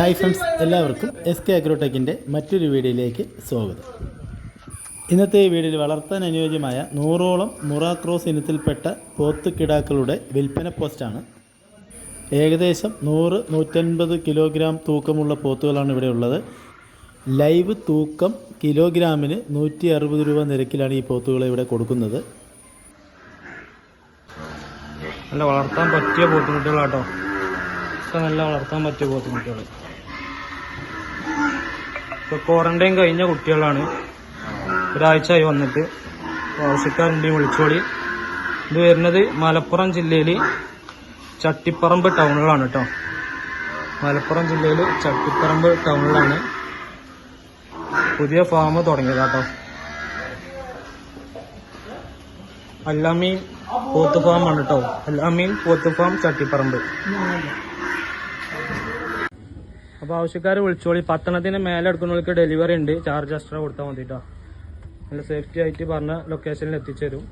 Hi friends എല്ലാവർക്കും S K അഗ്രോടെക്കിന്റെ മറ്റൊരു വീഡിയോയിലേക്ക് സ്വാഗതം. ഇന്നത്തെ വീഡിയോയിൽ വളർത്താൻ അനുയോജ്യമായ നൂറോളം മുറാക്രോസ് ഇനത്തിൽപ്പെട്ട പോത്ത് പോത്തുകിടാക്കളുടെ വിൽപ്പന പോസ്റ്റാണ്. ഏകദേശം നൂറ് നൂറ്റൻപത് കിലോഗ്രാം തൂക്കമുള്ള പോത്തുകളാണ് ഇവിടെ ഉള്ളത്. ലൈവ് തൂക്കം കിലോഗ്രാമിന് നൂറ്റി അറുപത് രൂപ നിരക്കിലാണ് ഈ പോത്തുകളെ ഇവിടെ കൊടുക്കുന്നത്. നല്ല വളർത്താൻ പറ്റിയ പോത്തുകുട്ടികളാട്ടോ. ഒക്കെ നല്ല വളർത്താൻ പറ്റിയ പോത്തുകുട്ടികൾ ഇപ്പൊ ക്വാറന്റൈൻ കഴിഞ്ഞ കുട്ടികളാണ്. ഒരാഴ്ചയായി വന്നിട്ട്. ആവശ്യക്കാരുണ്ടെങ്കിൽ വിളിച്ചോളി. ഇത് വരുന്നത് മലപ്പുറം ജില്ലയിൽ ചട്ടിപ്പറമ്പ് ടൗണിലാണ് കേട്ടോ മലപ്പുറം ജില്ലയിൽ ചട്ടിപ്പറമ്പ് ടൗണിലാണ് പുതിയ ഫാം തുടങ്ങിയതാട്ടോ അല്ലാമീൻ പോത്ത് ഫാം ആണ് കേട്ടോ അല്ലാമീൻ പോത്ത് ഫാം ചട്ടിപ്പറമ്പ്. അപ്പൊ ആവശ്യക്കാർ വിളിച്ചോളി. പത്തണത്തിന് മേലെ എടുക്കുന്നവർക്ക് ഡെലിവറി ഉണ്ട്. ചാർജ് എക്സ്ട്രാ കൊടുത്താൽ മതിട്ടോ. നല്ല സേഫ്റ്റി ആയിട്ട് പറഞ്ഞ ലൊക്കേഷനിൽ എത്തിച്ചേരും.